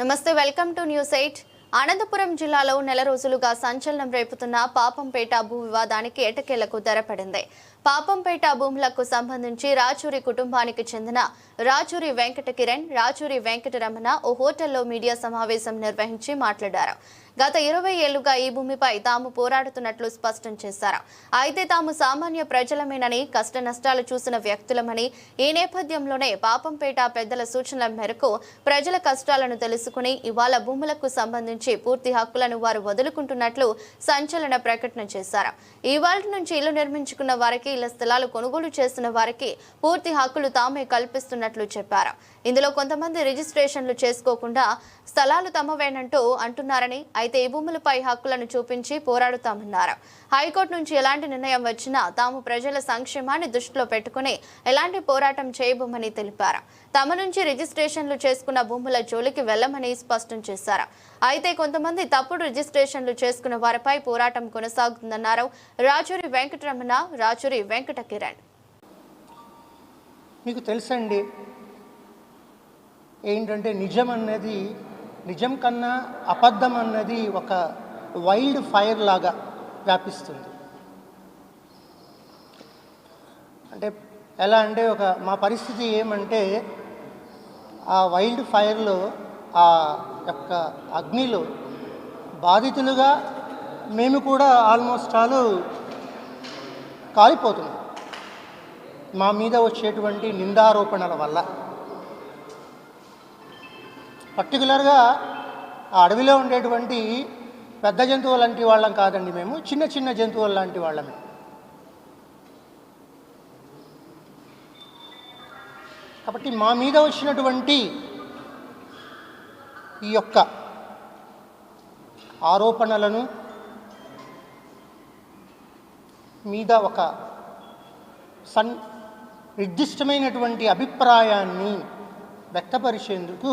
Namaste welcome to news eight. Anantapur జిల్లాలో నెల రోజులుగా సంచలనం రేపుతున్న పాపంపేట భూ వివాదానికి ఎటకేలకు తెరపడింది. పాపంపేట భూములకు సంబంధించి రాచూరి కుటుంబానికి చెందిన రాచూరి వెంకట కిరణ్ రాచూరి వెంకటరమణ ఓ హోటల్లో మీడియా సమావేశం నిర్వహించి మాట్లాడారు. గత ఇరవై ఏళ్ళుగా ఈ భూమిపై తాము పోరాడుతున్నట్లు స్పష్టం చేశారు. అయితే తాము సామాన్య ప్రజలమేనని కష్ట నష్టాలు చూసిన వ్యక్తులమని ఈ నేపథ్యంలోనే పాపంపేట పెద్దల సూచనల మేరకు ప్రజల కష్టాలను తెలుసుకుని ఇవాళ భూములకు సంబంధించి పూర్తి హక్కులను వారు వదులుకుంటున్నట్లు సంచలన ప్రకటన చేశారు. ఇవాళ నుంచి ఇల్లు నిర్మించుకున్న వారికి ఇళ్ళ స్థలాలు కొనుగోలు చేస్తున్న వారికి పూర్తి హక్కులు తామే కల్పిస్తున్నట్లు చెప్పారు. ఇందులో కొంతమంది రిజిస్ట్రేషన్లు చేసుకోకుండా స్థలాలు తమవేనంటూ అంటున్నారని అయితే ఈ భూములపై హక్కులను చూపించి పోరాడుతామన్నారు. హైకోర్టు నుంచి ఎలాంటి నిర్ణయం వచ్చినా తాము ప్రజల సంక్షేమాన్ని దృష్టిలో పెట్టుకుని ఎలాంటి పోరాటం చేయబోమని తెలిపారు. తమ నుంచి రిజిస్ట్రేషన్లు చేసుకున్న భూముల జోలికి వెళ్ళమని స్పష్టం చేశారు. అయితే కొంతమంది తప్పుడు రిజిస్ట్రేషన్లు చేసుకున్న వారిపై పోరాటం కొనసాగుతుందన్నారు రాచూరి వెంకటరమణ రాచూరి వెంకట కిరణ్ మీకు తెలుసండి ఏంటంటే నిజం అన్నది నిజం కన్నా అబద్ధం అన్నది ఒక వైల్డ్ ఫైర్ లాగా వ్యాపిస్తుంది. అంటే ఎలా అంటే ఒక మా పరిస్థితి ఏమంటే ఆ వైల్డ్ ఫైర్లో ఆ యొక్క అగ్నిలో బాధితులుగా మేము కూడా ఆల్మోస్ట్ ఆల్ కాలిపోతుంది. మా మీద వచ్చేటువంటి నిందారోపణల వల్ల. పర్టికులర్గా ఆ అడవిలో ఉండేటువంటి పెద్ద జంతువులు లాంటి వాళ్ళం కాదండి మేము. చిన్న చిన్న జంతువులు లాంటి వాళ్ళమే కాబట్టి మా మీద వచ్చినటువంటి ఈ యొక్క ఆరోపణలను మీద ఒక సన్ నిర్దిష్టమైనటువంటి అభిప్రాయాన్ని వ్యక్తపరిచేందుకు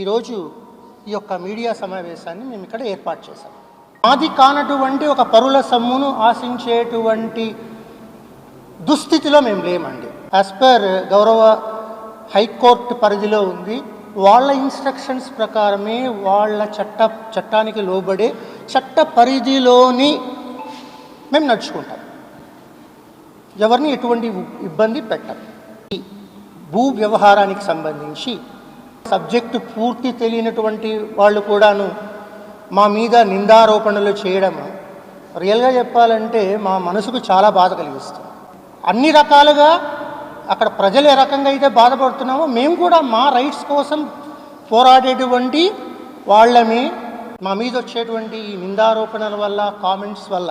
ఈరోజు ఈ యొక్క మీడియా సమావేశాన్ని మేము ఇక్కడ ఏర్పాటు చేశాం. మాది కానటువంటి ఒక పరుల సమ్మును ఆశించేటువంటి దుస్థితిలో మేము లేమండి. యాజ్ పర్ గౌరవ హైకోర్టు పరిధిలో ఉంది. వాళ్ళ ఇన్స్ట్రక్షన్స్ ప్రకారమే వాళ్ళ చట్ట చట్టానికి లోబడే చట్ట పరిధిలోని మేము నడుచుకుంటాం. ఎవరిని ఎటువంటి ఇబ్బంది పెట్టం ఈ భూ వ్యవహారానికి సంబంధించి సబ్జెక్టు పూర్తి తెలియనటువంటి వాళ్ళు కూడాను మా మీద నిందారోపణలు చేయడం రియల్గా చెప్పాలంటే మా మనసుకు చాలా బాధ కలిగిస్తుంది. అన్ని రకాలుగా అక్కడ ప్రజలు ఏ రకంగా అయితే బాధపడుతున్నామో మేము కూడా మా రైట్స్ కోసం పోరాడేటువంటి వాళ్ళమే. మా మీద వచ్చేటువంటి ఈ నిందారోపణల వల్ల కామెంట్స్ వల్ల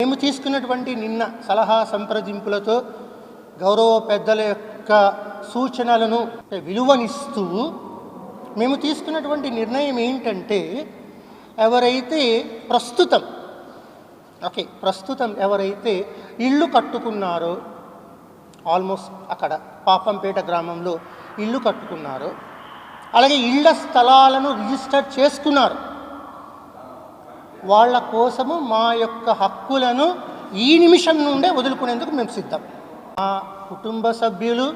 మేము తీసుకున్నటువంటి నిన్న సలహా సంప్రదింపులతో గౌరవ పెద్దల యొక్క సూచనలను విలువనిస్తూ మేము తీసుకున్నటువంటి నిర్ణయం ఏంటంటే ఎవరైతే ప్రస్తుతం ఓకే ప్రస్తుతం ఎవరైతే ఇల్లు కట్టుకున్నారో ఆల్మోస్ట్ అక్కడ పాపంపేట గ్రామంలో ఇల్లు కట్టుకున్నారో అలాగే ఇళ్ళ స్థలాలను రిజిస్టర్ చేసుకున్నారు. వాళ్ళ కోసము మా యొక్క హక్కులను ఈ నిమిషం నుండే వదులుకునేందుకు మేము సిద్ధం. మా కుటుంబ సభ్యులు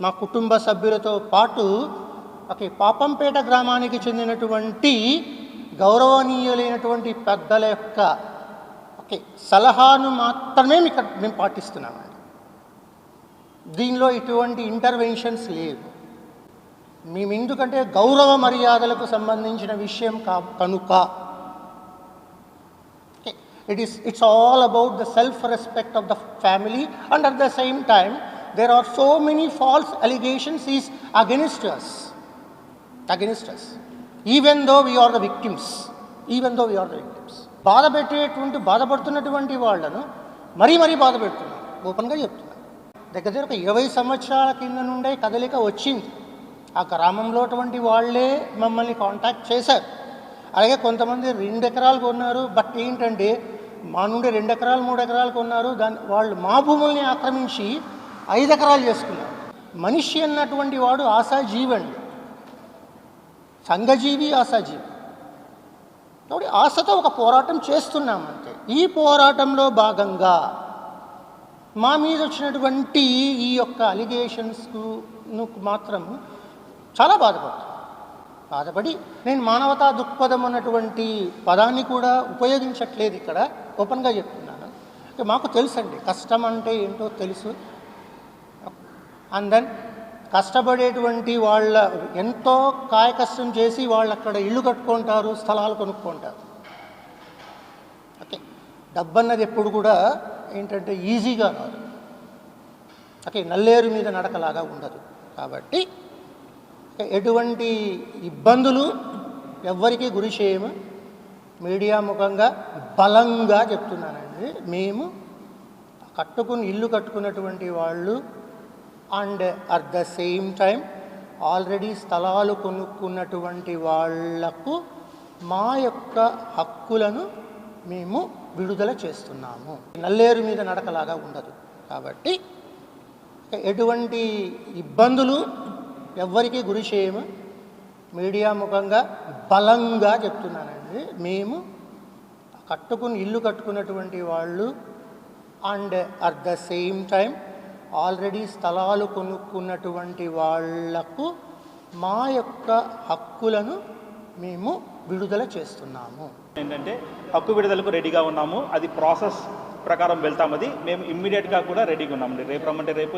మా కుటుంబ సభ్యులతో పాటు ఓకే పాపంపేట గ్రామానికి చెందినటువంటి గౌరవనీయులైనటువంటి పెద్దల యొక్క ఓకే సలహాను మాత్రమే ఇక్కడ మేము పాటిస్తున్నామండి దీనిలో ఎటువంటి ఇంటర్వెన్షన్స్ లేవు. మేము ఎందుకంటే గౌరవ మర్యాదలకు సంబంధించిన విషయం కా కనుక It is, it's all about the self-respect of the family and at the same time, there are so many false allegations is against us. Against us. Even though we are the victims. Even though we are the victims. బాధ పెట్టేటువంటి బాధపడుతున్నటువంటి వాళ్ళను మరీ మరీ బాధ పెడుతున్నారు ఓపెన్గా చెప్తున్నారు దగ్గర దగ్గర ఒక ఇరవై సంవత్సరాల కింద నుండే కదలిక వచ్చింది ఆ గ్రామంలో అటువంటి వాళ్ళే మమ్మల్ని కాంటాక్ట్ చేశారు అలాగే కొంతమంది రెండు ఎకరాలు కొన్నారు బట్ ఏంటంటే మా నుండి రెండు ఎకరాలు మూడు ఎకరాలు కొన్నారు దాని వాళ్ళు మా భూముల్ని ఆక్రమించి ఐదు ఎకరాలు చేసుకున్నారు. మనిషి అన్నటువంటి వాడు ఆశాజీవి అండి. సంఘజీవి ఆశాజీవి. కాబట్టి ఆశతో ఒక పోరాటం చేస్తున్నామంతే. ఈ పోరాటంలో భాగంగా మా మీద వచ్చినటువంటి ఈ యొక్క అలిగేషన్స్కు మాత్రం చాలా బాధపడుతుంది బాధపడి నేను మానవతా దృక్పథం అన్నటువంటి పదాన్ని కూడా ఉపయోగించట్లేదు ఇక్కడ. ఓపెన్గా చెప్తున్నాను. మాకు తెలుసండి కష్టం అంటే ఏంటో తెలుసు. అండ్ దెన్ కష్టపడేటువంటి వాళ్ళ ఎంతో కాయ కష్టం చేసి వాళ్ళు అక్కడ ఇల్లు కట్టుకుంటారు స్థలాలు కొనుక్కుంటారు. ఓకే డబ్బు అన్నది ఎప్పుడు కూడా ఏంటంటే ఈజీగా రాదు ఓకే నల్లేరు మీద నడకలాగా ఉండదు. కాబట్టి ఎటువంటి ఇబ్బందులు ఎవ్వరికీ గురి చేయము. మీడియా ముఖంగా బలంగా చెప్తున్నానండి. మేము కట్టుకుని ఇల్లు కట్టుకున్నటువంటి వాళ్ళు and at the same time already స్థలాలు కొనుక్కున్నటువంటి వాళ్ళకు మా యొక్క హక్కులను మేము విడుదల చేస్తున్నాము. నల్లేరు మీద నడకలాగా ఉండదు. కాబట్టి ఎటువంటి ఇబ్బందులు ఎవ్వరికీ గురి చేయము. మీడియా ముఖంగా బలంగా చెప్తున్నానండి మేము కట్టుకుని ఇల్లు కట్టుకున్నటువంటి వాళ్ళు and at the same time already స్థలాలు కొనుక్కున్నటువంటి వాళ్ళకు మా యొక్క హక్కులను మేము విడుదల చేస్తున్నాము. ఏంటంటే హక్కు విడుదలకు రెడీగా ఉన్నాము. అది ప్రాసెస్ ప్రకారం వెళ్తామది. మేము ఇమ్మీడియట్గా కూడా రెడీగా ఉన్నామండి. రేపు రమ్మంటే రేపు